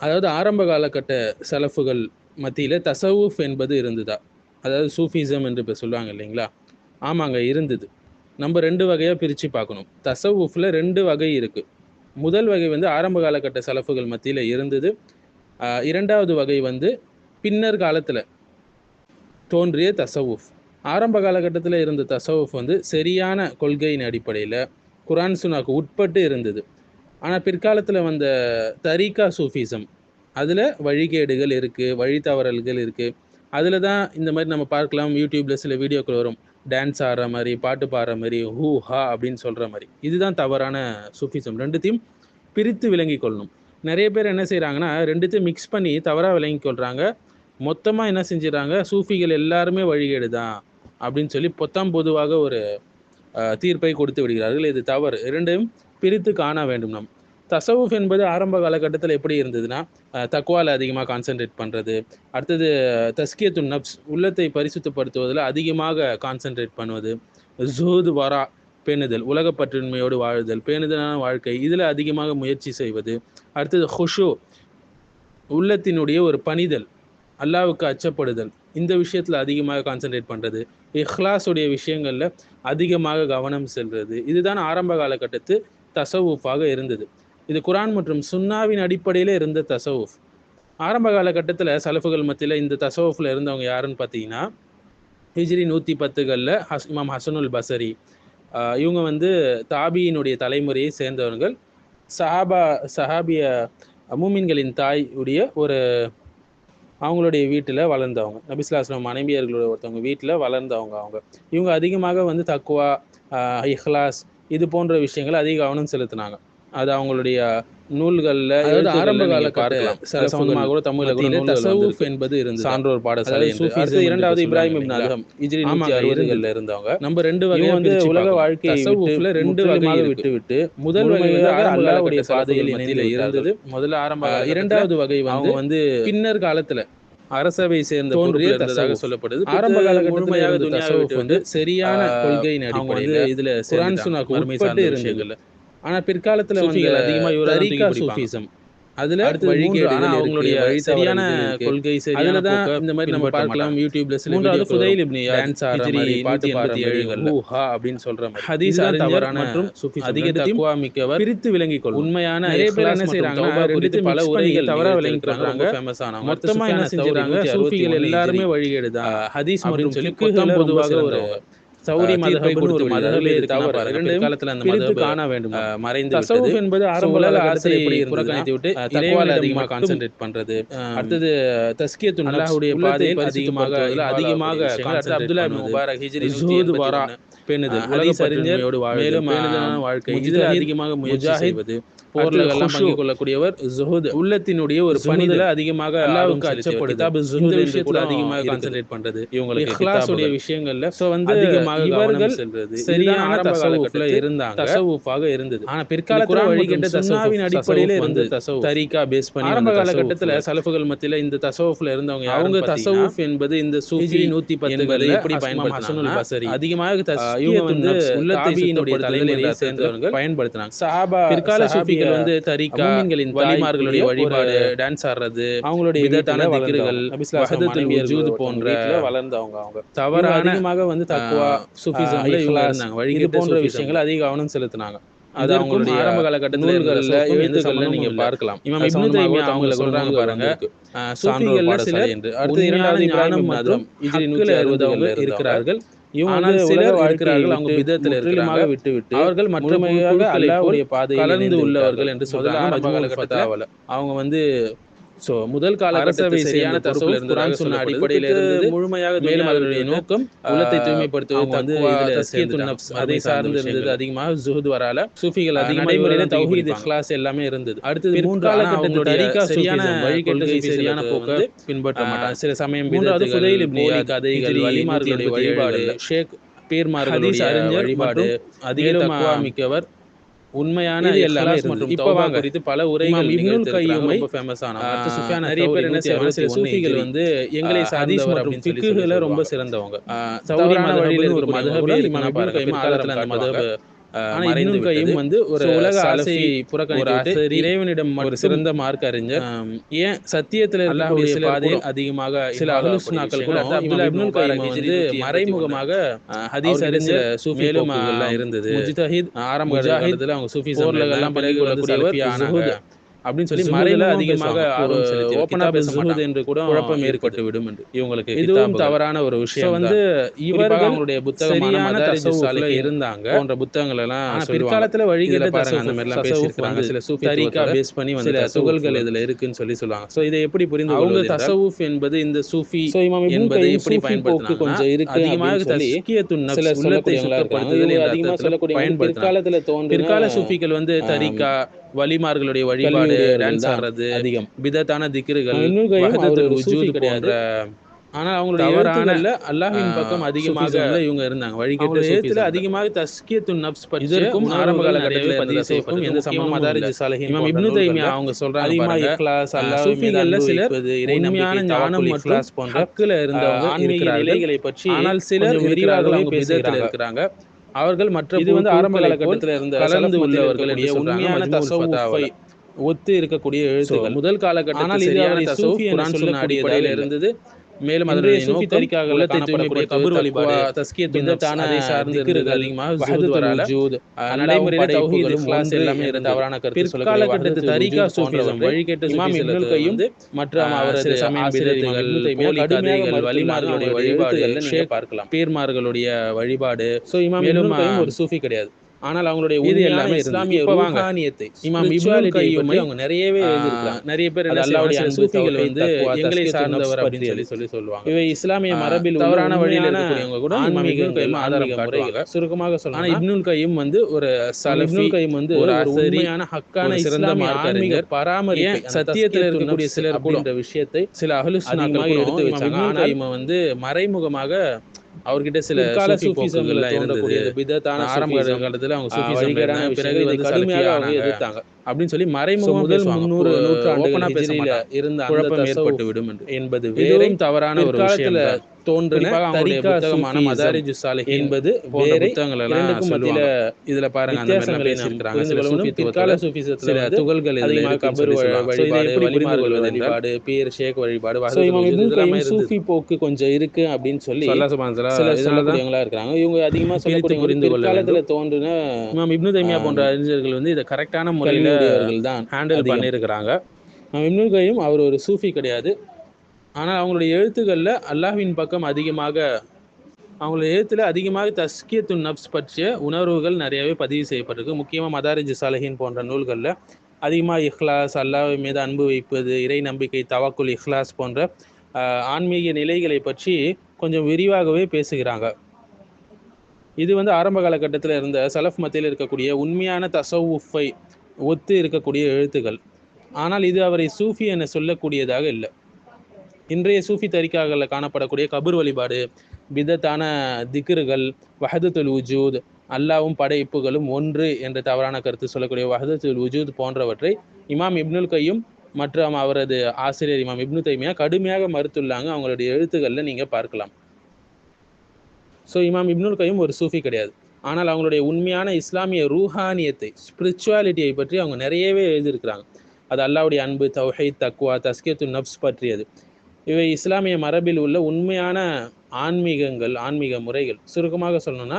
அதாவது ஆரம்ப காலகட்ட செலஃபுகள் மத்தியில் தசவுஃப் என்பது இருந்ததா? அதாவது சூஃபிசம் என்று இப்போ சொல்லுவாங்க இல்லைங்களா? ஆமாங்க இருந்தது. நம்ம ரெண்டு வகையாக பிரித்து பார்க்கணும். தசவுஃபில் ரெண்டு வகை இருக்குது முதல் வகை வந்து ஆரம்ப காலகட்ட சலஃபுகள் மத்தியில் இருந்தது. இரண்டாவது வகை வந்து பின்னர் காலத்தில் தோன்றிய தசவுஃப். ஆரம்ப காலகட்டத்தில் இருந்த தசவுஃப் வந்து சரியான கொள்கையின் அடிப்படையில் குரான் சுனாக்கு உட்பட்டு இருந்தது. ஆனால் பிற்காலத்தில் வந்த தரீகா சூஃபிசம் அதில் வழிகேடுகள் இருக்குது வழித்தவறல்கள் இருக்குது அதில் தான் இந்த மாதிரி நம்ம பார்க்கலாம் யூடியூப்பில் சில வீடியோக்கள் வரும். டான்ஸ் ஆடுற மாதிரி பாட்டு பாடுற மாதிரி ஹூ ஹா அப்படின்னு சொல்கிற மாதிரி. இதுதான் தவறான சூஃபிசம். ரெண்டுத்தையும் பிரித்து விளங்கி கொள்ளணும். நிறைய பேர் என்ன செய்கிறாங்கன்னா ரெண்டுத்தையும் மிக்ஸ் பண்ணி தவறாக விளங்கி கொள்கிறாங்க மொத்தமாக என்ன செஞ்சிடறாங்க சூஃபிகள் எல்லாருமே வழிகேடு தான் அப்படின்னு சொல்லி பொத்தாம் பொதுவாக ஒரு தீர்ப்பை கொடுத்து விடுகிறார்கள். இது தவறு. இரண்டும் பிரித்து காண வேண்டும் நாம். தசவுஃப் என்பது ஆரம்ப காலகட்டத்தில் எப்படி இருந்ததுன்னா தக்குவால அதிகமாக கான்சென்ட்ரேட் பண்ணுறது அடுத்தது தஸ்கியத்து நப்ஸ் உள்ளத்தை பரிசுத்தப்படுத்துவதில் அதிகமாக கான்சென்ட்ரேட் பண்ணுவது ஜூது வரா பேணுதல் உலகப்பற்றின்மையோடு வாழுதல் பேணுதலான வாழ்க்கை இதில் அதிகமாக முயற்சி செய்வது அடுத்தது ஹுஷு உள்ளத்தினுடைய ஒரு பணிதல் அல்லாவுக்கு அச்சப்படுதல் இந்த விஷயத்தில் அதிகமாக கான்சென்ட்ரேட் பண்ணுறது இஹ்லாஸுடைய விஷயங்களில் அதிகமாக கவனம் செல்வது இதுதான் ஆரம்ப காலகட்டத்து தசவுஃபாக இருந்தது. இது குரான் மற்றும் சுன்னாவின் அடிப்படையில் இருந்த தசவுஃப். ஆரம்ப காலகட்டத்தில் சலஃபுகள் மத்தியில் இந்த தசவுஃபில் இருந்தவங்க யாருன்னு பார்த்தீங்கன்னா ஹிஜ்ரி நூற்றி பத்துகளில் ஹஸ் இமாம் ஹசனுல் பசரி இவங்க வந்து தாபியினுடைய தலைமுறையை சேர்ந்தவர்கள். சஹாபா சஹாபிய மூமின்களின் தாய் உடைய ஒரு அவங்களுடைய வீட்டில் வளர்ந்தவங்க. நபிஸ்லாஸ்லாம் மனைவியர்களோட ஒருத்தவங்க வீட்டில் வளர்ந்தவங்க அவங்க. இவங்க அதிகமாக வந்து தக்குவா இஹ்லாஸ் இது போன்ற விஷயங்கள் அதிக கவனம் செலுத்தினாங்க. அது அவங்களுடைய நூல்களில் அதாவது ஆரம்ப கால சம்பந்தமாக கூட தமிழில் கூட தசவுஃப். என்பது இருந்தது. சான்றோர் பாடசாலை அடுத்து இரண்டாவது இப்ராஹிம் இப்னு இஜ்ரி நூற்றி அறுபதுகளில் இருந்தவங்க. நம்ம ரெண்டு வகையா வந்து உலக. வாழ்க்கையை தசவுஃப்ல ரெண்டு வகையாக விட்டு விட்டு முதல் வகை வந்து முழுமையாக ஆரம்ப அல்லாஹ்வுடைய பாதையில் இணைந்து இருந்தது. முதல்ல ஆரம்ப இரண்டாவது வகை வந்து பின்னர் காலத்துல அரசவை சேர்ந்த பொறுப்பில். சொல்லப்படுது ஆரம்ப காலகட்டத்தில் வந்து சரியான கொள்கையின் அடிப்படையில் இதுல குரான் மறுமை உட்பட்டு சார்ந்த இருந்தது. ஆனா பிற்காலத்துல வந்து அதிகமா தரீகா. சூஃபிசம் அதுல அவங்களுடைய சரியான. கொள்கை சரியான இந்த மாதிரி நம்ம பார்க்கலாம். யூடியூப்ல சில மூன்றாவது ஃபுதைல். இப்னு டான்ஸ் ஆடுற மாதிரி பாட்டு பாடுற 187 மாதிரி களில். ஹூ ஹா அப்படின்னு சொல்ற மாதிரி ஹதீஸ் தவறான மற்றும். அதிகத்தையும் தக்வா மிக்கவர் பிரித்து விளங்கிக் கொள்ளும் உண்மையான நிறைய பேர் என்ன தௌபா குறித்து பல உரைகள் தவறா தவறா விளங்கி விளங்கி கொள்றாங்க. கொள்றாங்க ஃபேமஸ் மொத்தமா என்ன செஞ்சிடறாங்க சூஃபிகள் எல்லாருமே வழிகேடு தான் ஹதீஸ் மற்றும் சொல்லி பொதுவாக ஒரு சௌரி ஆஹ் மதஹப் தீர்ப்பை ஒரு மதஹபே தவறு. பிற்காலத்துல அந்த மதஹப் காண வேண்டும். மறைந்து தசவுஃப் என்பது ஆரம்ப உலக இருந்ததுன்னா, புறக்கணித்து விட்டு இறைவனிடம் அதிகமாக கான்சென்ட்ரேட் பண்றது. அடுத்தது தஸ்கியத்து அல்லாஹ்வுடைய பாதையில் அதிகமாக அதிகமாக அப்துல்லா இப்னு. முபாரக் ஹிஜ்ரி ஜுஹூத் வரா, 181 பேணுதல் ஆஹ் ஹதீஸ் அறிஞர் உலகப்பற்றின்மையோடு வாழுதல், மேலும் பேணுதலான ஆஹ் வாழ்க்கை. இதில் அதிகமாக முயற்சி செய்வது பங்கு கொள்ளக்கூடியவர் ஜுஹூத், உள்ளத்தினுடைய ஒரு பணிதல அதிகமாக. கிதாபு ஜுஹூத் என்று கூட அதிகமாக. கான்சென்ட்ரேட் பண்றது. இவங்களுக்கு இஹ்லாஸுடைய வந்து அதிகமாக இவர்கள் செல்றது. சரியான தசவுஃப்ல இருந்தாங்க. தசவுஃபாக இருந்தது. ஆனா பிற்காலத்துல வழிகட்ட அடிப்படையில இருந்து தசவுஃப். தரீகா பேஸ் பண்ணி ஆரம்ப காலகட்டத்தில் சலஃபுகள் மத்தியில் இந்த தசவுஃப்ல இருந்தவங்க அவங்க தசவுஃப் என்பது இந்த சூஃபி ஹிஜ்ரி நூத்தி என்பதை பத்துகளில் எப்படி பசரி அதிகமாக இவங்க வந்து நப்ஸ், உள்ளத்தை தாபியினுடைய சுத்தப்படுத்துதல் தலைமுறையை சேர்ந்தவர்கள் பயன்படுத்தினாங்க. சஹாபா பிற்கால சூஃபிகள் வந்து தரிகா மூமின்களின் வலிமார்களுடைய வழிபாடு டான்ஸ் ஆடுறது அவங்களுடைய விதத்தான. நபிஸ்லாசம் வஹதத்துல் போன்ற வளர்ந்தவங்க அவங்க. தவறான அதிகமாக வந்து தக்குவா சூஃபிசம்ல இவங்க இருந்தாங்க வழிகேட்ட போன்ற விஷயங்கள் அதிக கவனம் செலுத்தினாங்க. அது அவங்களுடைய ஆரம்ப காலகட்டத்தில் எழுத்துக்கள்ல நீங்க பார்க்கலாம். இமாம் இப்னு தைமியா கூட அவங்க தமிழ்ல சொல்றாங்க பாருங்க. சூஃபிகள்ல சிலர் என்று. அடுத்து இரண்டாவது இப்ராஹிம் ஹிஜ்ரி ஹக்குல நூற்றி அறுபதுகளில் இருக்கிறார்கள். ஆனால் சிலர் உலக இருக்கிறார்கள் அவங்க முற்றிலுமாக இருக்கிறாங்க விட்டு விட்டு அவர்கள் மற்ற முழுமையாக குழுக்களைப் போல் அல்லாஹ்வுடைய பாதையில் கலந்து உள்ளவர்கள் என்று. சொல்றாங்க அவங்க வந்து சோ முதல் காலகட்டத்தை அரசவை சரியான குரான் இருந்ததாக சொன்ன. அடிப்படையில் பிறகு இருந்தது முழுமையாக மேலும் அதனுடைய நோக்கம் உள்ளத்தை தூய்மைப்படுத்துவது வந்து இதுல அதை சார்ந்த இருந்தது. அதிகமாக ஜுஹுத் வரால சூஃபிகள் அதிகமாக நடைமுறையில தௌஹீத். இஹ்லாஸ் எல்லாமே இருந்தது அடுத்தது மூன்று தரீகா சரியான சூஃபிசம், வழிகேட்ட கொள்கை சூஃபிசத்துக்கு சரியான போக்க பின்பற்ற மாட்டாங்க சில சமயம் மூன்றாவது இப்னு போலி கதைகள் 187 வழிபாடு ஷேக் பீர்மார்களுடைய வழிபாடு அதிக ஆஹ் மிக்கவர் உண்மையான இருந்தது. மற்றும் தௌபா. குறித்து பல உரைகள் இப்னுல் ரொம்ப ஃபேமஸ் ஆனவங்க சுஃபியான் நிறைய பேர் என்ன செய்வாங்க? சில சூஃபிகள் வந்து எங்களை மற்றும் அப்படின்னு சொல்லி ஃபிக்ஹுல சொல்லி ரொம்ப. சிறந்தவங்க. தவறான வழியில ஒரு மதஹபே இமாம் இப்னுல் அந்த மதஹப் ஆனா மறைந்து கையும். வந்து ஒரு உலக ஆசையை புறக்கணித்து இறைவனிடம் ஒரு சிறந்த மார்க் அறிஞர் ஏன் சத்தியத்தில் இருக்கக்கூடிய சிலர் பாதையில் கூட அதிகமாக சில அஹ்லுஸ்னாக்கள் கூட அப்துல்லா இப்னுல் கைம் முபாரக் வந்து மறைமுகமாக ஹதீஸ் சில சூஃபி மேலும் இருந்தது. முஜ்தஹித் ஆரம்ப காலத்துல அவங்க வந்து பண்ணிக்கொள்ளக்கூடியவர், சலஃபி ஆனாங்க ஜுஹூத், அப்படின்னு சொல்லி மறைமுகமாக அதிகமாக அதிகமாக ஆர்வம் செலுத்தியவர். ஓப்பனா கிதாப் பேச ஜுஹூத் மாட்டாங்க என்று கூட குழப்பம். ஏற்பட்டு விடும் என்று இவங்களுக்கு இதுவும். தவறான ஒரு விஷயம் வந்து இவர்கள் அவங்களுடைய புத்தகமான இருந்தாங்க போன்ற புத்தகங்கள் எல்லாம். பிற்காலத்துல வழிகேட்ட பாருங்க அந்த தசவுஃப் பேசியிருக்கிறாங்க வந்து சில சூஃபித்துவத்தோட பேஸ் பண்ணி வந்த துகள்கள் இதுல இருக்குன்னு சொல்லி சொல்லுவாங்க ஸோ இதை எப்படி புரிந்து அவங்க தசவுஃப் என்பது இந்த சூஃபி என்பதை எப்படி போக்கு கொஞ்சம் இருக்கு அதிகமாக தஸ்கியத்துன் சிலர் உள்ளத்தை சுத்தப்படுத்துதல் இவங்க என்ற அதிகமா அர்த்தத்துல சொல்லக்கூடிய பயன்படுத்தினாங்க பிற்காலத்துல பிற்கால சூஃபிகள் வந்து தரிகா வலிமார்களுடைய வழிபாடு டான்ஸ் ஆடுறது அதிகம். சூஃபி போன்ற. கிடையாது ஆனால் அவங்களுடைய தவறான, ஆஹ், பக்கம் அதிகமாக இவங்க இருந்தாங்க. வழிகேட்ட. அதிகமாக தஸ்கியத்துன் நப்ஸ் பற்றி இதற்கும் ஆரம்ப காலகட்டத்தில் பதிவு செய்யப்பட்டிருக்கும் எந்த சம்பந்தமும் மதாரிஜ் இமாம் போன்ற இப்னு தைமியா அவங்க சொல்றாங்க அதிகமாக ஆஹ், அல்லாஹ் சூஃபிகள்ல சிலர் வைப்பது இறை உண்மையான நம்பிக்கை ஞானம் மற்றும் இக்லாஸ் போன்ற ஹக்குல இருந்தவங்க ஆன்மீக நிலைகளை பற்றி ஆனால் சிலர் பிதத்தில் பேசுகிறாங்க. இருக்கிறாங்க. அவர்கள் மற்ற இது வந்து ஆரம்ப காலகட்டத்தில் இருந்த கலந்து சலஃப் மத்தியில் உள்ளவர்கள் என்று இருக்கக்கூடிய சொல்றாங்க உண்மையான தசவுஃபை. ஒத்து இருக்கக்கூடிய எழுத்துக்கள் முதல் காலகட்டத்தில் சரியான தசவுஃப் குர்ஆன் சுன்னா அடிப்படையில். இருந்தது மேலும் அதனுடைய நோக்கம் உள்ளத்தை தூய்மைப்படுத்துவது, அதை சார்ந்து அதிகமாக வரால. நடைமுறையில தௌஹீத் எல்லாமே இருந்தது தவறான கருத்து சொல்லக்கூடிய தரிகா சூஃபிசம் வழிகேட்ட இமாம் இப்னுல் மற்றும் ஆஹ், அவரது இப்னு தைமியா போலி கதைகள். வலிமார்களுடைய அவருடைய வழிபாடு எழுத்துக்கள்ல நீங்க ஷேக் பார்க்கலாம். பீர்மார்களுடைய வழிபாடு. இமாம் மேலும், ஒரு சூஃபி கிடையாது. ஆனால் அவங்களுடைய உண்மையான எல்லாமே. இஸ்லாமிய. ரூஹானியத்தை இமாம் கையுமை பற்றி அவங்க நிறையவே ஆஹ், எழுதியிருக்கிறாங்க நிறைய பேர் அன்பு, சூஃபிகள் வந்து எங்களை சார்ந்தவர் அப்படின்னு சொல்லி. சொல்லி சொல்லுவாங்க இவை இஸ்லாமிய மரபில் தவறான வழியில் இருக்கக்கூடியவங்க கூட கையும் ஆதாரம் ஆன்மீக முறைகள் சுருக்கமாக ஆனா சொல்லணும் இப்னுல் கையும் வந்து ஒரு இப்னுல் கையும் வந்து ஒரு உண்மையான ஹக்கான சிறந்த இஸ்லாமிய ஆன்மீக பராமரிப்பை அந்த சத்தியத்தில் இருக்கக்கூடிய சிலர் கூட அப்படின்ற விஷயத்தை சில கூட எடுத்து வச்சாங்க. ஆனால் கைம் வந்து மறைமுகமாக அவர்கிட்ட சில சூஃபி சூஃபிசம்ல இருந்தது பிதத்தான ஆரம்ப காலத்துல அவங்க சூஃபிசம். பிறகு வந்து கடுமையாக எதிர்த்தாங்க அப்படின்னு சொல்லி So, மறைமுகமா முதல் முன்னூறு மாட்டாங்க. இருந்த குழப்பம் ஏற்பட்டு விடும் என்பது வேற இதுவும் தவறான ஒரு தான். தோன்றின குறிப்பாக அவங்களுடைய தரிகா புத்தகமான சூஃபிசம் மதாரிஜு சாலிஹீன் என்பது வேற இரண்டுக்கும் மத்தியில. இதுல பாருங்க அந்த பேசியிருக்கிறாங்க சில சில துகள்கள் அதிகமாக கபர் வழிபாடு என்றால் வழிபாடு பீர் ஷேக் வழிபாடு. சூஃபி போக்கு கொஞ்சம் இருக்கு அப்படின்னு சொல்லி தான் சொல்லக்கூடியவங்களா இருக்கிறாங்க இவங்க அதிகமா சொல்லக்கூடிய புரிந்து கொள்ள தோன்றின இமாம் இப்னு தைமியா ஆஹ், போன்ற அறிஞர்கள் வந்து இதை கரெக்டான முறையில தான் ஹேண்டில். பண்ணியிருக்கிறாங்க கையும் அவர் ஒரு சூஃபி கிடையாது ஆனால் அவங்களுடைய எழுத்துக்களில் அல்லாஹ்வின் பக்கம் அதிகமாக அவங்களுடைய எழுத்தில் அதிகமாக தஸ்கியத்து நப்ஸ் பற்றிய உணர்வுகள் நிறையவே பதிவு செய்யப்பட்டிருக்கு. முக்கியமாக மதாரிஜ் சலகின் போன்ற நூல்களில் அதிகமாக இஹ்லாஸ் அல்லாஹ் மீது அன்பு வைப்பது இறை நம்பிக்கை தவாக்குல் இஹ்லாஸ் போன்ற ஆன்மீக நிலைகளை பற்றி கொஞ்சம் விரிவாகவே பேசுகிறாங்க. இது வந்து ஆரம்ப காலகட்டத்தில் இருந்த சலஃப் மத்தியில் இருக்கக்கூடிய உண்மையான தசவுஃபை ஒத்து இருக்கக்கூடிய எழுத்துக்கள். ஆனால் இது அவரை சூஃபி என சொல்லக்கூடியதாக இல்லை. இன்றைய சூஃபி தரிக்காகளில் காணப்படக்கூடிய கபூர் வழிபாடு விதத்தான திக்ருகள் வஹதுத்துல் உஜூத் அல்லாவும் படைப்புகளும் ஒன்று என்ற தவறான கருத்து சொல்லக்கூடிய வஹதத்துல் உஜூத் போன்றவற்றை இமாம் இப்னுல் கையும் மற்றும் அவரது ஆசிரியர் இமாம் இப்னு தைமியா கடுமையாக மறுத்துள்ளாங்க. அவங்களுடைய எழுத்துக்களில் நீங்கள் பார்க்கலாம். ஸோ இமாம் இப்னுல் கையும் ஒரு சூஃபி கிடையாது. ஆனால் அவங்களுடைய உண்மையான இஸ்லாமிய ரூஹானியத்தை ஸ்பிரிச்சுவாலிட்டியை பற்றி அவங்க நிறையவே எழுதியிருக்கிறாங்க. அது அல்லாவுடைய அன்பு தௌஹை தக்குவா தஸ்கியத்து நப்ஸ் பற்றியது. இவை இஸ்லாமிய மரபில் உள்ள உண்மையான ஆன்மீகங்கள் ஆன்மீக முறைகள். சுருக்கமாக சொல்லணும்னா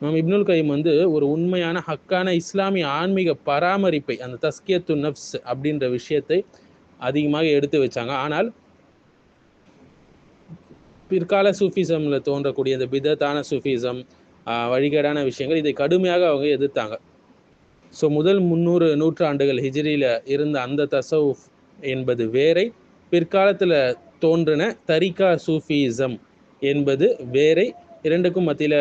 நம் இப்னுல் கைம் வந்து ஒரு உண்மையான ஹக்கான இஸ்லாமிய ஆன்மீக பராமரிப்பை அந்த தஸ்கியத்து நப்ஸ் அப்படின்ற விஷயத்தை அதிகமாக எடுத்து வச்சாங்க. ஆனால் பிற்கால சூஃபிசம்ல தோன்றக்கூடிய இந்த பிதத்தான சூஃபிசம் வழிகேடான விஷயங்கள் இதை கடுமையாக அவங்க எதிர்த்தாங்க. ஸோ முதல் முந்நூறு நூற்றாண்டுகள் ஹிஜ்ரியில் இருந்த அந்த தசவுஃப் என்பது வேறை பிற்காலத்தில் தோன்றின தரிகா சூஃபிசம் என்பது வேறை இரண்டுக்கும் மத்தியில்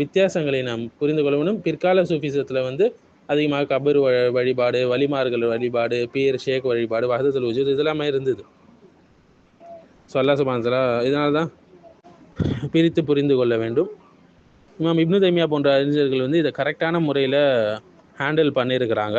வித்தியாசங்களை நாம் புரிந்து கொள்ள வேண்டும். பிற்கால சூஃபிசத்தில் வந்து அதிகமாக கபர் வழிபாடு வலிமார்கள் வழிபாடு பீர் ஷேக் வழிபாடு வஹதத்துல் உஜூத் இதெல்லாமே இருந்தது. ஸோ அல்லா சுபான்சலா இதனால தான் பிரித்து புரிந்து கொள்ள வேண்டும். இமாம் இப்னு தைமியா போன்ற அறிஞர்கள் வந்து இதை கரெக்டான முறையில் ஹேண்டில் பண்ணியிருக்கிறாங்க.